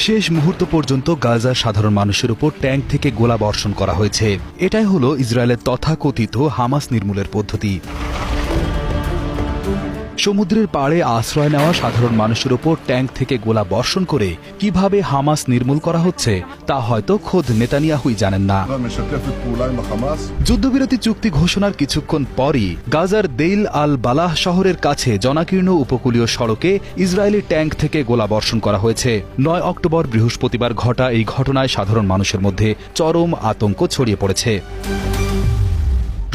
শেষ মুহূর্ত পর্যন্ত গাজার সাধারণ মানুষের উপর ট্যাঙ্ক থেকে গোলা বর্ষণ করা হয়েছে। এটাই হলো ইসরায়েলের তথাকথিত হামাস নির্মূলের পদ্ধতি। সমুদ্রের পাড়ে আশ্রয় নেওয়া সাধারণ মানুষের ওপর ট্যাঙ্ক থেকে গোলা বর্ষণ করে কীভাবে হামাস নির্মূল করা হচ্ছে, তা হয়তো খোদ নেতানিয়াহুই জানেন না। যুদ্ধবিরতি চুক্তি ঘোষণার কিছুক্ষণ পরই গাজার দেইল আল বালাহ শহরের কাছে জনাকীর্ণ উপকূলীয় সড়কে ইসরায়েলি ট্যাঙ্ক থেকে গোলা বর্ষণ করা হয়েছে। নয় অক্টোবর বৃহস্পতিবার ঘটা এই ঘটনায় সাধারণ মানুষের মধ্যে চরম আতঙ্ক ছড়িয়ে পড়েছে।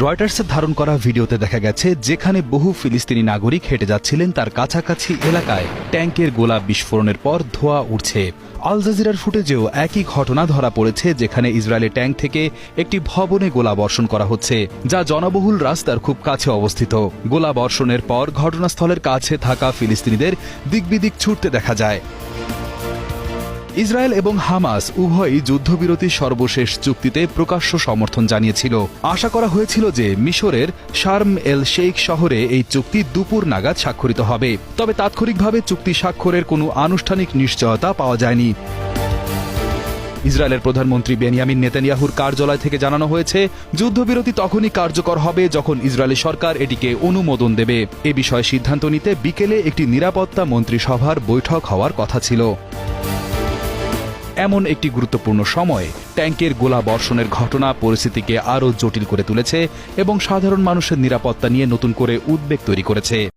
রয়টার্সের ধারণ করা ভিডিওতে দেখা গেছে, যেখানে বহু ফিলিস্তিনি নাগরিক হেঁটে যাচ্ছিলেন তার কাছাকাছি এলাকায়। ট্যাঙ্কের গোলা বিস্ফোরণের পর ধোঁয়া উঠছে। আল জাজিরার ফুটেজেও একই ঘটনা ধরা পড়েছে, যেখানে ইসরায়েলি ট্যাঙ্ক থেকে একটি ভবনে গোলা বর্ষণ করা হচ্ছে, যা জনবহুল রাস্তার খুব কাছে অবস্থিত। গোলা বর্ষণের পর ঘটনাস্থলের কাছে থাকা ফিলিস্তিনিদের দিকবিদিক ছুটতে দেখা যায়। ইসরায়েল এবং হামাস উভয়ই যুদ্ধবিরতি সর্বশেষ চুক্তিতে প্রকাশ্য সমর্থন জানিয়েছিল। আশা করা হয়েছিল যে মিশরের শার্ম এল শেখ শহরে এই চুক্তি দুপুর নাগাদ স্বাক্ষরিত হবে। তবে তাৎক্ষণিকভাবে চুক্তি স্বাক্ষরের কোনো আনুষ্ঠানিক নিশ্চয়তা পাওয়া যায়নি। ইসরায়েলের প্রধানমন্ত্রী বেনিয়ামিন নেতানিয়াহুর কার্যালয় থেকে জানানো হয়েছে, যুদ্ধবিরতি তখনই কার্যকর হবে যখন ইসরায়েলি সরকার এটিকে অনুমোদন দেবে। এ বিষয়ে সিদ্ধান্ত নিতে বিকেলে একটি নিরাপত্তা মন্ত্রিসভার বৈঠক হওয়ার কথা ছিল। এমন একটি গুরুত্বপূর্ণ সময়। ট্যাঙ্কের গোলা বর্ষণের ঘটনা পরিস্থিতিকে আরও জটিল করে তুলেছে এবং সাধারণ মানুষের নিরাপত্তা নিয়ে নতুন করে উদ্বেগ তৈরি করেছে।